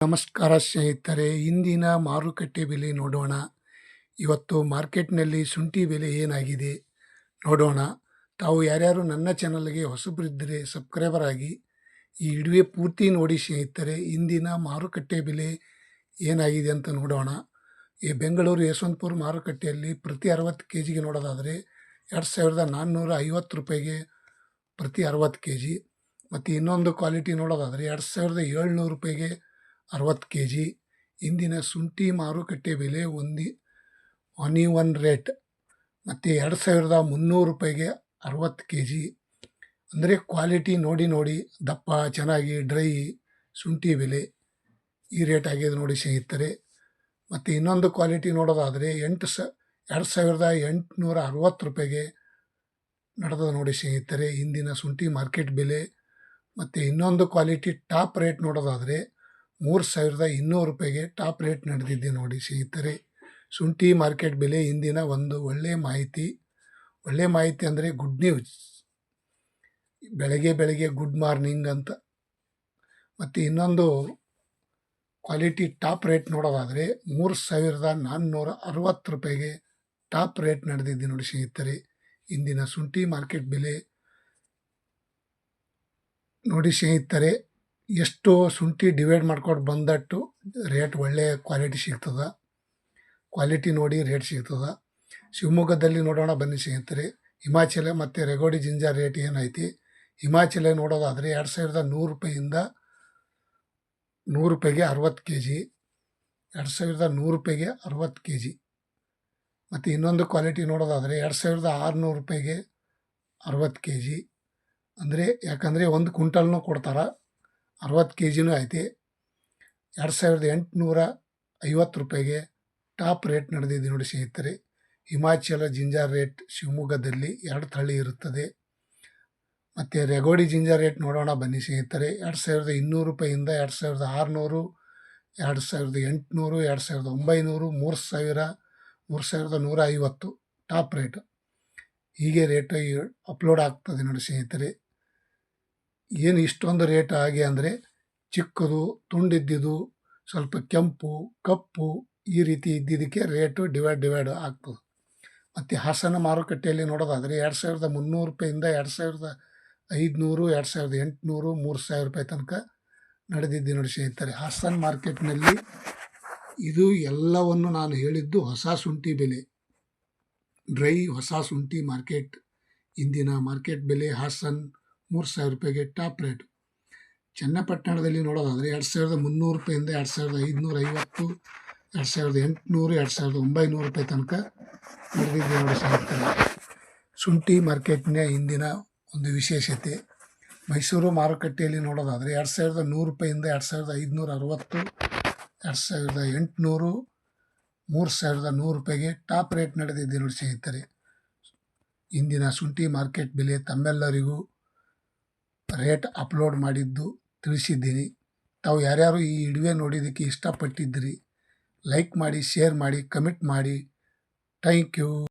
ನಮಸ್ಕಾರ ಸ್ನೇಹಿತರೆ, ಇಂದಿನ ಮಾರುಕಟ್ಟೆ ಬೆಲೆ ನೋಡೋಣ. ಇವತ್ತು ಮಾರ್ಕೆಟ್ನಲ್ಲಿ ಶುಂಠಿ ಬೆಲೆ ಏನಾಗಿದೆ ನೋಡೋಣ. ತಾವು ಯಾರ್ಯಾರು ನನ್ನ ಚಾನಲ್ಗೆ ಹೊಸಬರಿದ್ದರೆ ಸಬ್ಸ್ಕ್ರೈಬರ್ ಆಗಿ. ಈ ವಿಡಿಯೋ ಪೂರ್ತಿ ನೋಡಿ ಸ್ನೇಹಿತರೆ, ಇಂದಿನ ಮಾರುಕಟ್ಟೆ ಬೆಲೆ ಏನಾಗಿದೆ ಅಂತ ನೋಡೋಣ. ಈ ಬೆಂಗಳೂರು ಯಶವಂತಪುರ ಮಾರುಕಟ್ಟೆಯಲ್ಲಿ ಪ್ರತಿ ಅರವತ್ತು ಕೆ ಜಿಗೆ ನೋಡೋದಾದರೆ ಎರಡು ಸಾವಿರದ ನಾನ್ನೂರ ಐವತ್ತು ರೂಪಾಯಿಗೆ ಪ್ರತಿ ಅರವತ್ತು ಕೆ ಜಿ ಮತ್ತು ಇನ್ನೊಂದು ಕ್ವಾಲಿಟಿ ನೋಡೋದಾದರೆ ಎರಡು ಸಾವಿರದ ಏಳ್ನೂರು ರೂಪಾಯಿಗೆ ಅರವತ್ತು ಕೆ ಜಿ ಇಂದಿನ ಶುಂಠಿ ಮಾರುಕಟ್ಟೆ ಬೆಲೆ ಒಂದು ಒನ್ ಒನ್ ರೇಟ್. ಮತ್ತು ಎರಡು ಸಾವಿರದ ಮುನ್ನೂರು ರೂಪಾಯಿಗೆ ಅರವತ್ತು ಕೆ ಜಿ ಅಂದರೆ ಕ್ವಾಲಿಟಿ ನೋಡಿ ನೋಡಿ, ದಪ್ಪ, ಚೆನ್ನಾಗಿ ಡ್ರೈ ಶುಂಠಿ ಬೆಲೆ. ಈ ರೇಟ್ ಆಗಿದೆ ನೋಡಿ ಸ್ನೇಹಿತರೆ. ಮತ್ತು ಇನ್ನೊಂದು ಕ್ವಾಲಿಟಿ ನೋಡೋದಾದರೆ ಎಂಟು ಸ, ಎರಡು ಸಾವಿರದ ಎಂಟುನೂರ ಅರವತ್ತು ರೂಪಾಯಿಗೆ ನಡೆದ ನೋಡಿ ಸ್ನೇಹಿತರೆ. ಇಂದಿನ ಶುಂಠಿ ಮಾರ್ಕೆಟ್ ಬೆಲೆ. ಮತ್ತು ಇನ್ನೊಂದು ಕ್ವಾಲಿಟಿ ಟಾಪ್ ರೇಟ್ ನೋಡೋದಾದರೆ ಮೂರು ಸಾವಿರದ ಇನ್ನೂರು ರೂಪಾಯಿಗೆ ಟಾಪ್ ರೇಟ್ ನಡೆದಿದೆ ನೋಡಿ ಸ್ನೇಹಿತರೆ. ಶುಂಠಿ ಮಾರ್ಕೆಟ್ ಬೆಲೆ ಇಂದಿನ ಒಂದು ಒಳ್ಳೆಯ ಮಾಹಿತಿ. ಒಳ್ಳೆಯ ಮಾಹಿತಿ ಅಂದರೆ ಗುಡ್ ನ್ಯೂಸ್ ಬೆಳಗ್ಗೆ ಬೆಳಗ್ಗೆ ಗುಡ್ ಮಾರ್ನಿಂಗ್ ಅಂತ. ಮತ್ತು ಇನ್ನೊಂದು ಕ್ವಾಲಿಟಿ ಟಾಪ್ ರೇಟ್ ನೋಡೋದಾದರೆ ಮೂರು ಸಾವಿರದ ನಾನ್ನೂರ ಅರವತ್ತು ರೂಪಾಯಿಗೆ ಟಾಪ್ ರೇಟ್ ನಡೆದಿದ್ದೆ ನೋಡಿ ಸ್ನೇಹಿತರೆ. ಇಂದಿನ ಶುಂಠಿ ಮಾರ್ಕೆಟ್ ಬೆಲೆ ನೋಡಿ ಸ್ನೇಹಿತರೆ. ಎಷ್ಟು ಶುಂಠಿ ಡಿವೈಡ್ ಮಾಡ್ಕೊಂಡು ಬಂದಟ್ಟು ರೇಟ್ ಒಳ್ಳೆಯ ಕ್ವಾಲಿಟಿ ಸಿಗ್ತದೆ. ಕ್ವಾಲಿಟಿ ನೋಡಿ ರೇಟ್ ಸಿಗ್ತದೆ. ಶಿವಮೊಗ್ಗದಲ್ಲಿ ನೋಡೋಣ ಬನ್ನಿ ಸ್ನೇಹಿತರೆ. ಹಿಮಾಚಲ ಮತ್ತು ರೆಗೋಡಿ ಜಿಂಜಾ ರೇಟ್ ಏನೈತಿ? ಹಿಮಾಚಲ ನೋಡೋದಾದರೆ ಎರಡು ಸಾವಿರದ ನೂರು ರೂಪಾಯಿಂದ ನೂರು ರೂಪಾಯಿಗೆ ಅರವತ್ತು ಕೆ ಜಿ ಎರಡು ಸಾವಿರದ ನೂರು ರೂಪಾಯಿಗೆ ಅರವತ್ತು ಕೆ ಜಿ ಮತ್ತು ಇನ್ನೊಂದು ಕ್ವಾಲಿಟಿ ನೋಡೋದಾದರೆ ಎರಡು ಸಾವಿರದ ಆರುನೂರು ರೂಪಾಯಿಗೆ ಅರವತ್ತು ಕೆ ಜಿ ಅಂದರೆ ಯಾಕಂದರೆ ಒಂದು ಕುಂಟಲ್ನೂ ಕೊಡ್ತಾರೆ. ಅರವತ್ತು ಕೆ ಜಿನೂ ಐತಿ. ಎರಡು ಸಾವಿರದ ಎಂಟುನೂರ ಐವತ್ತು ರೂಪಾಯಿಗೆ ಟಾಪ್ ರೇಟ್ ನಡೆದಿದೆ ನೋಡಿ ಸ್ನೇಹಿತರೆ. ಹಿಮಾಚಲ ಜಿಂಜರ್ ರೇಟ್ ಶಿವಮೊಗ್ಗದಲ್ಲಿ ಎರಡು ತಳಿ ಇರುತ್ತದೆ. ಮತ್ತು ರೆಗೋಡಿ ಜಿಂಜರ್ ರೇಟ್ ನೋಡೋಣ ಬನ್ನಿ ಸ್ನೇಹಿತರೆ. ಎರಡು ಸಾವಿರದ ಇನ್ನೂರು ರೂಪಾಯಿಂದ ಎರಡು ಸಾವಿರದ ಆರುನೂರು, ಎರಡು ಸಾವಿರದ ಎಂಟುನೂರು, ಎರಡು ಸಾವಿರದ ಒಂಬೈನೂರು, ಮೂರು ಸಾವಿರ, ಮೂರು ಸಾವಿರದ ನೂರ ಐವತ್ತು ಟಾಪ್ ರೇಟ್. ಹೀಗೆ ರೇಟ್ ಅಪ್ಲೋಡ್ ಆಗ್ತದೆ ನೋಡಿ ಸ್ನೇಹಿತರೆ. ಏನು ಇಷ್ಟೊಂದು ರೇಟ್ ಆಗಿ ಅಂದರೆ ಚಿಕ್ಕದು ತುಂಡಿದ್ದಿದ್ದು ಸ್ವಲ್ಪ ಕೆಂಪು, ಕಪ್ಪು ಈ ರೀತಿ ಇದ್ದಿದ್ದಕ್ಕೆ ರೇಟು ಡಿವೈಡ್ ಡಿವೈಡ್ ಆಗ್ತದೆ. ಮತ್ತು ಹಾಸನ ಮಾರುಕಟ್ಟೆಯಲ್ಲಿ ನೋಡೋದಾದರೆ ಎರಡು ಸಾವಿರದ ಮುನ್ನೂರು ರೂಪಾಯಿಂದ ಎರಡು ಸಾವಿರದ ಐದುನೂರು, ಎರಡು ಸಾವಿರದ ಎಂಟುನೂರು, ಮೂರು ಸಾವಿರ ರೂಪಾಯಿ ತನಕ ನಡೆದಿದ್ದು ನೋಡಿ ಸ್ನೇಹಿತರೆ. ಹಾಸನ ಮಾರ್ಕೆಟ್ನಲ್ಲಿ ಇದು ಎಲ್ಲವನ್ನು ನಾನು ಹೇಳಿದ್ದು ಹೊಸ ಶುಂಠಿ ಬೆಲೆ. ಡ್ರೈ ಹೊಸ ಶುಂಠಿ ಮಾರ್ಕೆಟ್, ಇಂದಿನ ಮಾರ್ಕೆಟ್ ಬೆಲೆ ಹಾಸನ್ ಮೂರು ಸಾವಿರ ರೂಪಾಯಿಗೆ ಟಾಪ್ ರೇಟ್. ಚನ್ನಪಟ್ಟಣದಲ್ಲಿ ನೋಡೋದಾದರೆ ಎರಡು ಸಾವಿರದ ಮುನ್ನೂರು ರೂಪಾಯಿಂದ ಎರಡು ಸಾವಿರದ ಐದುನೂರ ಐವತ್ತು, ಎರಡು ಸಾವಿರದ ಎಂಟುನೂರು, ಎರಡು ಸಾವಿರದ ಒಂಬೈನೂರು ರೂಪಾಯಿ ತನಕ ನಡೆದಿದೆ ಎರಡು ಸಾವಿರ ಶುಂಠಿ ಮಾರ್ಕೆಟ್ನ ಇಂದಿನ ಒಂದು ವಿಶೇಷತೆ. ಮೈಸೂರು ಮಾರುಕಟ್ಟೆಯಲ್ಲಿ ನೋಡೋದಾದರೆ ಎರಡು ಸಾವಿರದ ನೂರು ರೂಪಾಯಿಂದ ಎರಡು ಸಾವಿರದ ಐದುನೂರ ಅರವತ್ತು, ಎರಡು ಸಾವಿರದ ಎಂಟುನೂರು, ಮೂರು ಸಾವಿರದ ನೂರು ರೂಪಾಯಿಗೆ ಟಾಪ್ ರೇಟ್ ನಡೆದಿದೆ ನೋಡಿ ಸ್ನೇಹಿತರೆ. ಇಂದಿನ ಶುಂಠಿ ಮಾರ್ಕೆಟ್ ಬೆಲೆ ತಮ್ಮೆಲ್ಲರಿಗೂ ರೇಟ್ ಅಪ್ಲೋಡ್ ಮಾಡಿದ್ದು ತಿಳಿಸಿದ್ದೀನಿ. ತಾವು ಯಾರ್ಯಾರು ಈ ವಿಡಿಯೋ ನೋಡಿದ್ದಕ್ಕೆ ಇಷ್ಟಪಟ್ಟಿದ್ದಿರಿ ಲೈಕ್ ಮಾಡಿ ಶೇರ್ ಮಾಡಿ ಕಮೆಂಟ್ ಮಾಡಿ. Thank you